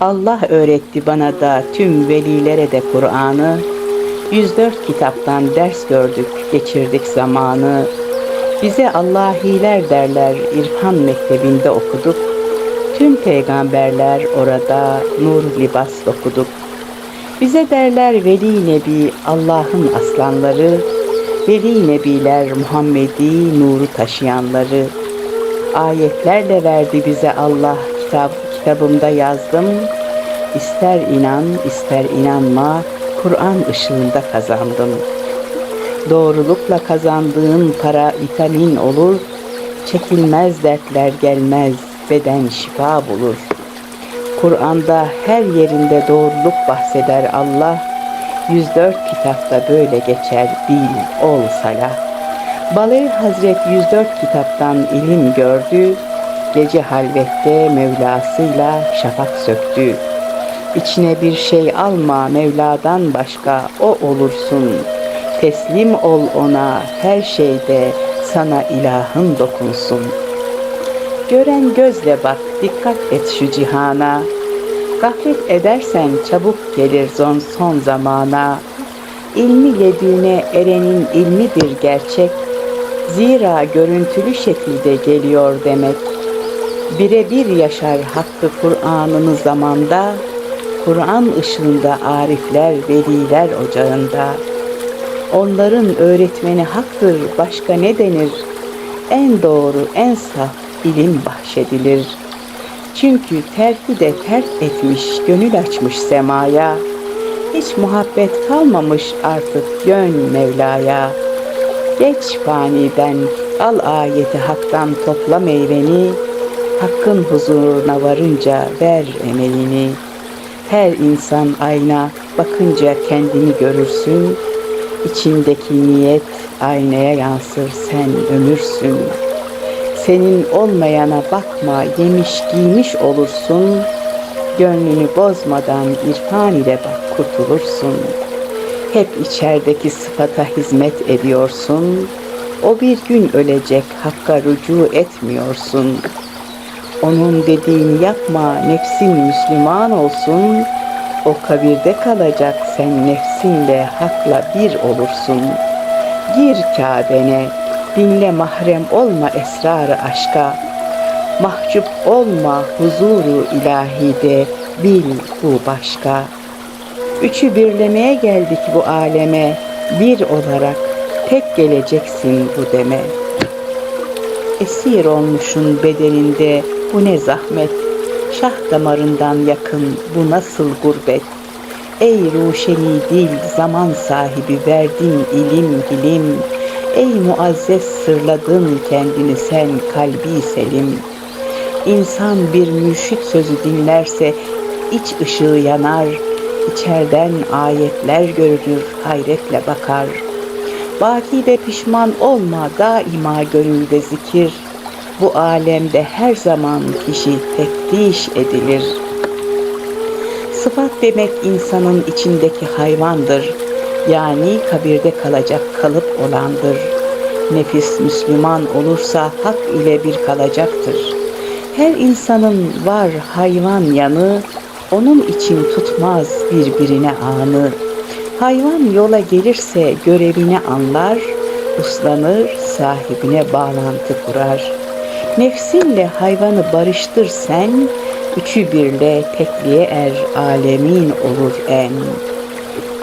Allah öğretti bana da tüm velilere de Kur'an'ı. 104 kitaptan ders gördük, geçirdik zamanı. Bize Allahiler derler, İrfan mektebinde okuduk. Tüm peygamberler orada nur libas dokuduk. Bize derler Veli Nebi Allah'ın aslanları, Veli Nebiler Muhammedi nuru taşıyanları. Ayetlerle verdi bize Allah kitap, kitabımda yazdım. İster inan, ister inanma, Kur'an ışığında kazandım. Doğrulukla kazandığın para vitamin olur, çekilmez dertler gelmez, beden şifa bulur. Kur'an'da her yerinde doğruluk bahseder Allah. 104 kitapta böyle geçer bil, ol salah. Balığı Hazret 104 kitaptan ilim gördü. Gece halvette Mevlasıyla şafak söktü. İçine bir şey alma Mevla'dan başka o olursun. Teslim ol ona her şeyde sana ilahın dokunsun. Gören gözle bak dikkat et şu cihana. Gaflet edersen çabuk gelir zon son zamana. İlmi ledüne erenin ilmidir gerçek. Zira görüntülü şekilde geliyor demek. Birebir yaşar hakkı Kur'an'ını zamanda, Kur'an ışığında arifler, veliler ocağında. Onların öğretmeni haktır, başka ne denir? En doğru, en saf ilim bahşedilir. Çünkü terki de terk etmiş, gönül açmış semaya. Hiç muhabbet kalmamış artık gön Mevla'ya. Geç faniden, al ayeti haktan topla meyveni, Hakkın huzuruna varınca ver emeğini. Her insan ayna bakınca kendini görürsün. İçindeki niyet aynaya yansır sen ömürsün. Senin olmayana bakma yemiş giymiş olursun. Gönlünü bozmadan irfan ile bak kurtulursun. Hep içerideki sıfata hizmet ediyorsun. O bir gün ölecek hakka rücu etmiyorsun.'' Onun dediğini yapma, nefsin Müslüman olsun. O kabirde kalacak, sen nefsinle hakla bir olursun. Gir Kabe'ne, dinle mahrem olma esrarı aşka. Mahcup olma huzuru ilahide, bil bu başka. Üçü birlemeye geldik bu aleme, bir olarak tek geleceksin bu deme. Esir olmuşun bedeninde, bu ne zahmet, şah damarından yakın bu nasıl gurbet. Ey ruşeni dil, zaman sahibi verdin ilim dilim. Ey muazzez sırladın kendini sen kalbi selim. İnsan bir mürşit sözü dinlerse iç ışığı yanar, içerden ayetler görülür, hayretle bakar. Baki ve pişman olma, daima gönülde zikir.'' Bu alemde her zaman kişi teftiş edilir. Sıfat demek insanın içindeki hayvandır. Yani kabirde kalacak kalıp olandır. Nefis Müslüman olursa hak ile bir kalacaktır. Her insanın var hayvan yanı, onun için tutmaz birbirine anı. Hayvan yola gelirse görevini anlar, uslanır, sahibine bağlantı kurar.'' Nefsinle hayvanı barıştır sen, üçü birle tekliğe er, alemin olur en.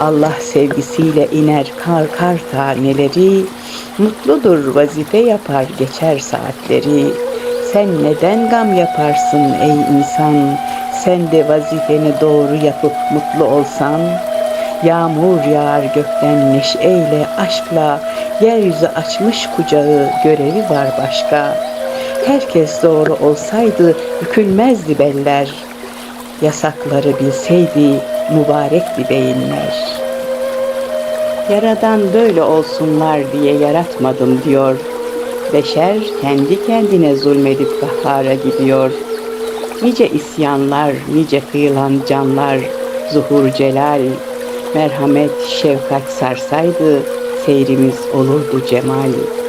Allah sevgisiyle iner kar kar taneleri, mutludur vazife yapar geçer saatleri. Sen neden gam yaparsın ey insan, sen de vazifeni doğru yapıp mutlu olsan, Yağmur yağar gökten neşeyle, aşkla, yeryüzü açmış kucağı, görevi var başka.'' herkes doğru olsaydı bükülmezdi beller. Yasakları bilseydi mübarekti beyinler. Yaradan böyle olsunlar diye yaratmadım diyor. Beşer kendi kendine zulmedip kahhara gidiyor. Nice isyanlar, nice kıyılan canlar, zuhur celal, merhamet, şefkat sarsaydı seyrimiz olurdu cemal.''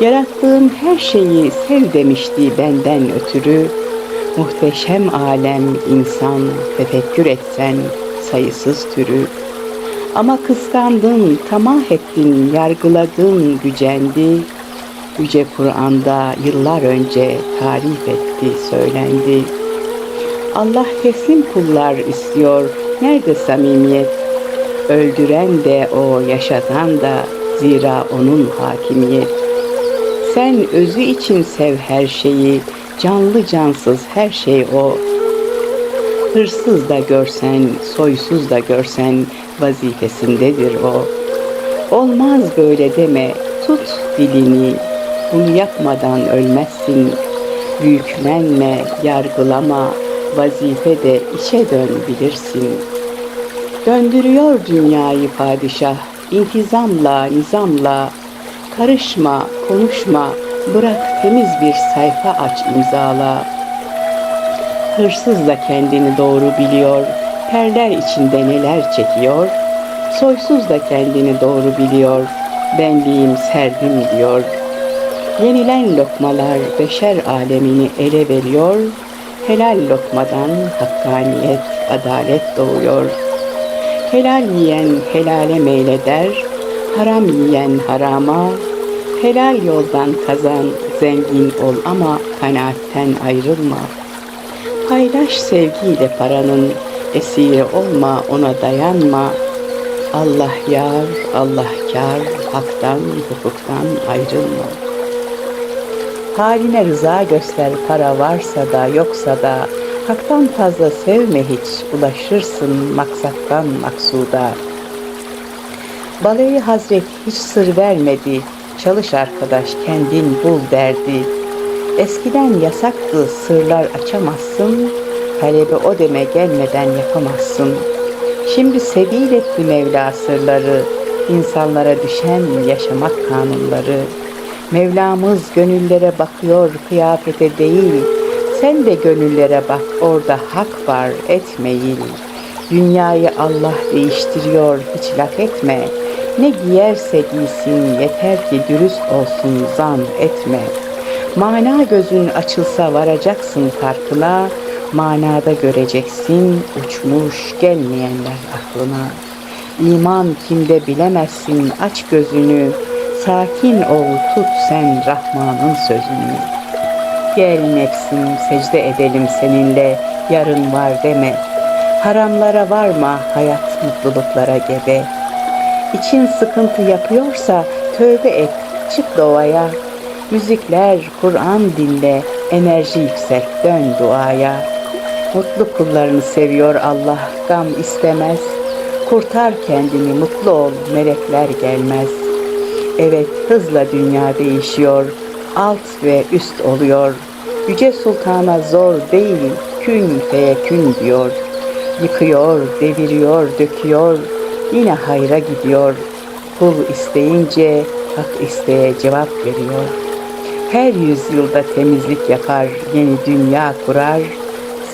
Yarattığım her şeyi sev demişti benden ötürü. Muhteşem alem insan tefekkür etsen sayısız türü. Ama kıskandın, tamah ettin, yargıladın, gücendi. Yüce Kur'an'da yıllar önce tarif etti, söylendi. Allah teslim kullar istiyor, nerede samimiyet? Öldüren de o, yaşatan da, zira onun hakimiyet. Sen özü için sev her şeyi, canlı cansız her şey o. Hırsız da görsen, soysuz da görsen vazifesindedir o. Olmaz böyle deme, tut dilini, bunu yapmadan ölmezsin. Büyüklenme, yargılama, vazife de içe dön bilirsin. Döndürüyor dünyayı padişah, intizamla, nizamla. Karışma, konuşma, bırak temiz bir sayfa aç imzala. Hırsız da kendini doğru biliyor, perler içinde neler çekiyor. Soysuz da kendini doğru biliyor, benliğim serdim diyor. Yenilen lokmalar beşer alemini ele veriyor, helal lokmadan hakkaniyet, adalet doğuyor. Helal yiyen helale meyleder, haram yiyen harama, helal yoldan kazan, zengin ol ama kanaatten ayrılma. Paylaş sevgiyle paranın, esiri olma, ona dayanma. Allah yar, Allah kar, haktan, hukuktan ayrılma. Haline rıza göster para varsa da yoksa da, haktan fazla sevme hiç, ulaşırsın maksattan maksuda. Balayı Hazret hiç sır vermedi, çalış arkadaş kendin bul derdi. Eskiden yasaktı sırlar açamazsın, talebi o deme gelmeden yapamazsın. Şimdi sebil etti Mevla sırları, insanlara düşen yaşamak kanunları. Mevlamız gönüllere bakıyor kıyafete değil, sen de gönüllere bak orada hak var etmeyin. Dünyayı Allah değiştiriyor hiç laf etme. Ne giyerse giysin yeter ki dürüst olsun zan etme. Mana gözün açılsa varacaksın farkına. Manada göreceksin uçmuş gelmeyenler aklına. İman kimde bilemezsin aç gözünü. Sakin ol tut sen Rahman'ın sözünü. Gel nefsim secde edelim seninle yarın var deme. Haramlara varma hayat mutluluklara gebe. İçin sıkıntı yapıyorsa tövbe et çık doğaya. Müzikler Kur'an dinle enerji yükselt dön duaya. Mutlu kullarını seviyor Allah gam istemez. Kurtar kendini mutlu ol melekler gelmez. Evet hızla dünya değişiyor. Alt ve üst oluyor. Yüce sultana zor değil kün feyekün diyor. Yıkıyor, deviriyor, döküyor. Yine hayra gidiyor. Kul isteyince hak isteye cevap veriyor. Her yüzyılda temizlik yapar, yeni dünya kurar.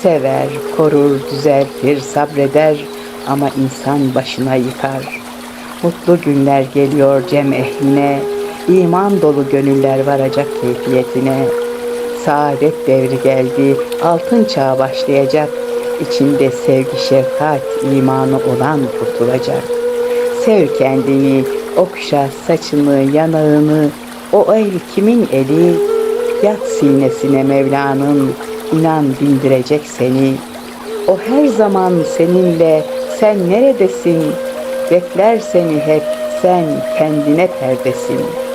Sever, korur, düzeltir, sabreder ama insan başına yıkar. Mutlu günler geliyor cem ehline, iman dolu gönüller varacak keyfiyetine. Saadet devri geldi, altın çağ başlayacak. İçinde sevgi, şefkat, imanı olan kurtulacak. Sev kendini, okşa saçını, yanağını, o el kimin eli? Yat sinesine Mevla'nın, inan bindirecek seni. O her zaman seninle, sen neredesin? Bekler seni hep, sen kendine perdesin.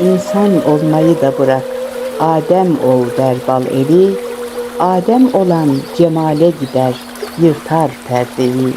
İnsan olmayı da bırak, Adem ol der bal eli, Adem olan cemale gider, yırtar perdeyi.